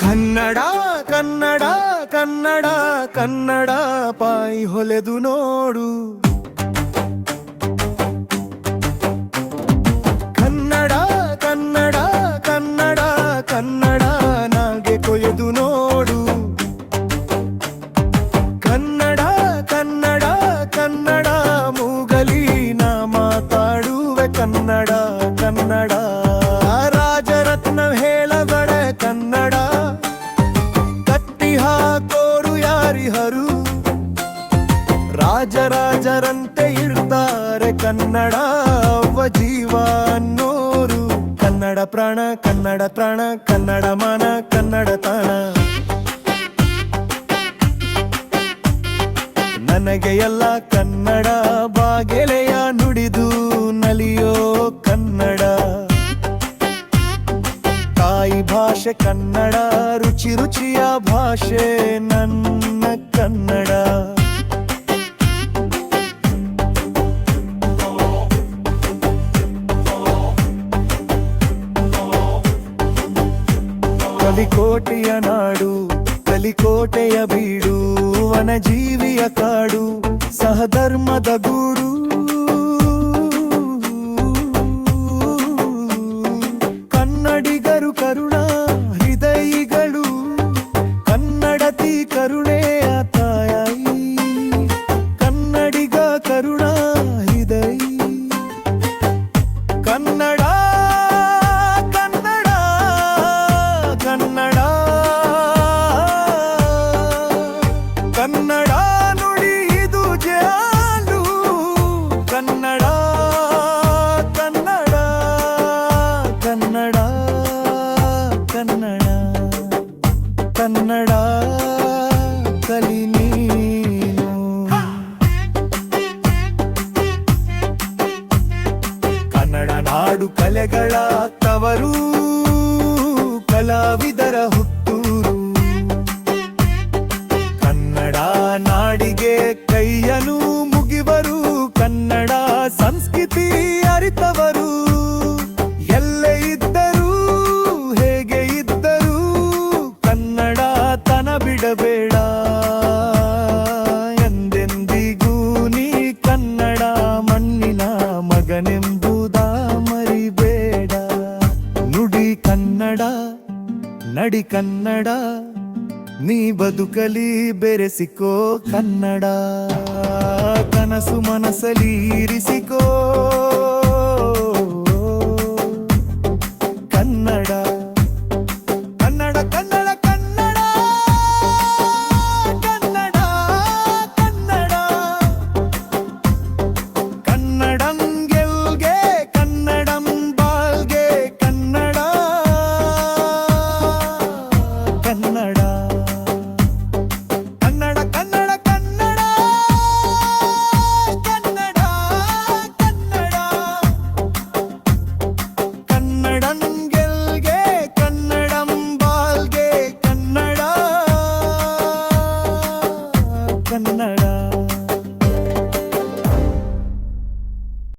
ಕನ್ನಡ ಕನ್ನಡ ಕನ್ನಡ ಕನ್ನಡ ಪಾಯಿ ಹೊಲೆದು ನೋಡು ಕನ್ನಡ ಕನ್ನಡ ರಾಜರಾಜರಂತೆ ಇರ್ತಾರೆ ಕನ್ನಡ ಅವ್ವ ಜೀವ ಅನ್ನೋರು. ಕನ್ನಡ ಪ್ರಾಣ ಕನ್ನಡ ಪ್ರಾಣ ಕನ್ನಡ ಮಾನ, ಕನ್ನಡ ತಾಣ. ನನಗೆ ಎಲ್ಲ ಕನ್ನಡ ಬಾಗೆಲೆಯ ನುಡಿದು ನಲಿಯೋ ಕನ್ನಡ. ತಾಯಿ ಭಾಷೆ ಕನ್ನಡ, ರುಚಿ ರುಚಿಯ ಭಾಷೆ ನನ್ನ ಕಲಿಕೋಟೆಯ ನಾಡು ಕಲಿಕೋಟೆಯ ಬೀಡು ವನಜೀವಿಯ ಕಾಡು ಸಹಧರ್ಮದ ಗೂಡು ಕನ್ನಡ ಕಲಿ ನೀನು. ಕನ್ನಡ ನಾಡು ಕಲೆಗಳ ತವರು ಕಲಾವಿದರ ಹುಟ್ಟೂರು. ಕನ್ನಡ ನಾಡಿಗೆ ಕೈಯನು ಕನ್ನಡ ನಡಿ ಕನ್ನಡ ನೀ ಬದುಕಲಿ ಬೆರೆಸಿಕೋ ಕನ್ನಡ. ಕನಸು ಮನಸಲಿ ಇರಿಸಿಕೋ.